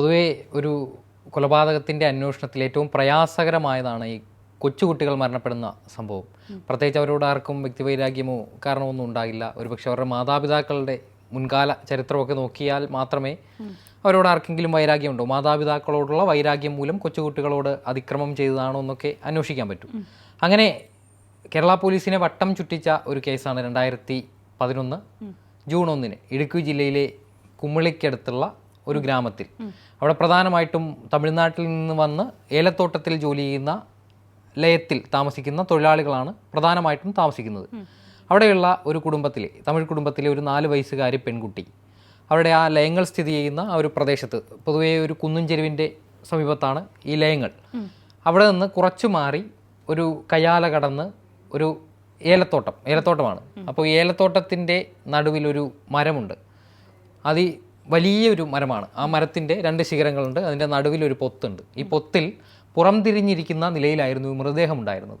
പൊതുവേ ഒരു കൊലപാതകത്തിന്റെ അന്വേഷണത്തിൽ ഏറ്റവും പ്രയാസകരമായതാണ് ഈ കൊച്ചുകുട്ടികൾ മരണപ്പെടുന്ന സംഭവം. പ്രത്യേകിച്ച് അവരോട് ആർക്കും വ്യക്തിവൈരാഗ്യമോ കാരണമൊന്നും ഉണ്ടാകില്ല. ഒരുപക്ഷെ അവരുടെ മാതാപിതാക്കളുടെ മുൻകാല ചരിത്രമൊക്കെ നോക്കിയാൽ മാത്രമേ അവരോട് ആർക്കെങ്കിലും വൈരാഗ്യമുണ്ടോ? മാതാപിതാക്കളോടുള്ള വൈരാഗ്യം മൂലം കൊച്ചുകുട്ടികളോട് അതിക്രമം ചെയ്തതാണോ എന്നൊക്കെ അന്വേഷിക്കാൻ പറ്റും. അങ്ങനെ കേരള പോലീസിനെ വട്ടം ചുറ്റിച്ച ഒരു കേസാണ് രണ്ടായിരത്തി പതിനൊന്ന് ജൂൺ ഒന്നിന് ഇടുക്കി ജില്ലയിലെ കുമ്മിളിക്കടുത്തുള്ള ഒരു ഗ്രാമത്തിൽ. അവിടെ പ്രധാനമായിട്ടും തമിഴ്നാട്ടിൽ നിന്ന് വന്ന് ഏലത്തോട്ടത്തിൽ ജോലി ചെയ്യുന്ന ലയത്തിൽ താമസിക്കുന്ന തൊഴിലാളികളാണ് പ്രധാനമായിട്ടും താമസിക്കുന്നത്. അവിടെയുള്ള ഒരു കുടുംബത്തിലെ തമിഴ് കുടുംബത്തിലെ ഒരു നാല് വയസ്സുകാരി പെൺകുട്ടി. അവരുടെ ആ ലയങ്ങൾ സ്ഥിതി ചെയ്യുന്ന ആ ഒരു പ്രദേശത്ത് പൊതുവേ ഒരു കുന്നും ചെരുവിന്റെ സമീപത്താണ് ഈ ലയങ്ങൾ. അവിടെ നിന്ന് കുറച്ചു മാറി ഒരു കയാല കടന്ന് ഒരു ഏലത്തോട്ടം ഏലത്തോട്ടമാണ്. അപ്പോൾ ഏലത്തോട്ടത്തിന്റെ നടുവിൽ ഒരു മരമുണ്ട്. അത് വലിയൊരു മരമാണ്. ആ മരത്തിന്റെ രണ്ട് ശിഖരങ്ങളുണ്ട്. അതിന്റെ നടുവിൽ ഒരു പൊത്തുണ്ട്. ഈ പൊത്തിൽ പുറംതിരിഞ്ഞിരിക്കുന്ന നിലയിലായിരുന്നു മൃതദേഹം ഉണ്ടായിരുന്നത്.